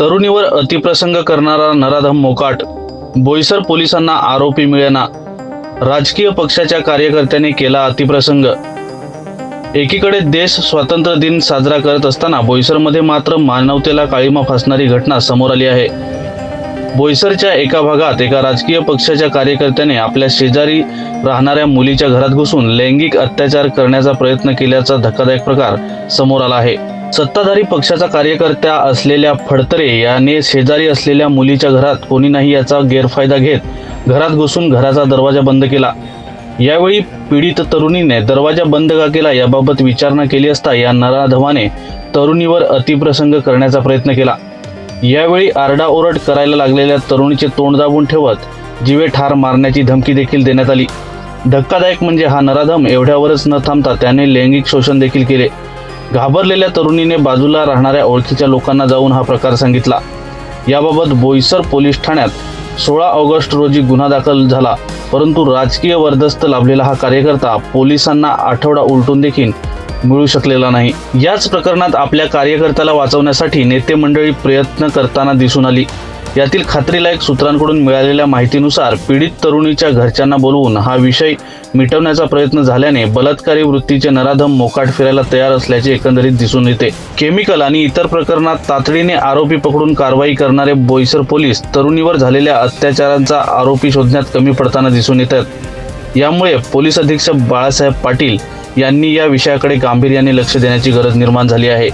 तरुणीवर अतिप्रसंग करणारा नराधम मोकाट बोईसर पोलिसांना आरोपी मिळेना. राजकीय पक्षाच्या कार्यकर्त्यांनी केला अतिप्रसंग. एकीकडे देश स्वातंत्र्य दिन साजरा करत असताना बोईसरमध्ये मात्र मानवतेला काळीमा फासणारी घटना समोर आली आहे. बोईसरच्या एका भागात एका राजकीय पक्षाच्या कार्यकर्त्याने आपल्या शेजारी राहणाऱ्या मुलीच्या घरात घुसून लैंगिक अत्याचार करण्याचा प्रयत्न केल्याचा धक्कादायक प्रकार समोर आला आहे. सत्ताधारी पक्षाचा कार्यकर्त्या असलेल्या फडतरे याने शेजारी असलेल्या मुलीच्या घरात कोणी नाही याचा गैरफायदा घेत घरात घुसून घराचा दरवाजा बंद केला. यावेळी पीडित तरुणीने दरवाजा बंद का केला याबाबत विचारणा केली असता या नराधमाने तरुणीवर अतिप्रसंग करण्याचा प्रयत्न केला. यावेळी आरडाओरड करायला लागलेल्या तरुणीचे तोंड दाबून ठेवत जीवे ठार मारण्याची धमकी देखील देण्यात आली. धक्कादायक म्हणजे हा नराधम एवढ्यावरच न थांबता त्याने लैंगिक शोषण देखील केले. घाबरलेल्या तरुणीने बाजूला राहणाऱ्या ओळखीच्या लोकांना जाऊन हा प्रकार सांगितला. याबाबत बोईसर पोलीस ठाण्यात सोळा ऑगस्ट रोजी गुन्हा दाखल झाला. परंतु राजकीय वर्दस्त लाभलेला हा कार्यकर्ता पोलिसांना आठवडा उलटून देखील मिळू शकलेला नाही. याच प्रकरणात आपल्या कार्यकर्त्याला वाचवण्यासाठी नेते मंडळी प्रयत्न करताना दिसून आली. यातील खात्रीलायक सूत्रांकडून मिळालेल्या माहितीनुसार पीडित तरुणीच्या घरच्यांना बोलवून हा विषय मिटवण्याचा प्रयत्न झाल्याने बलात्कारी वृत्तीचे नराधम मोकाट फिरायला तयार असल्याचे एकंदरीत दिसून येते. केमिकल आणि इतर प्रकरणात तातडीने आरोपी पकडून कारवाई करणारे बोईसर पोलीस तरुणीवर झालेल्या अत्याचारांचा आरोपी शोधण्यात कमी पडताना दिसून येतात. यामुळे पोलीस अधीक्षक बाळासाहेब पाटील यांनी या विषयाकडे गांभीर्याने लक्ष देण्याची गरज निर्माण झाली आहे.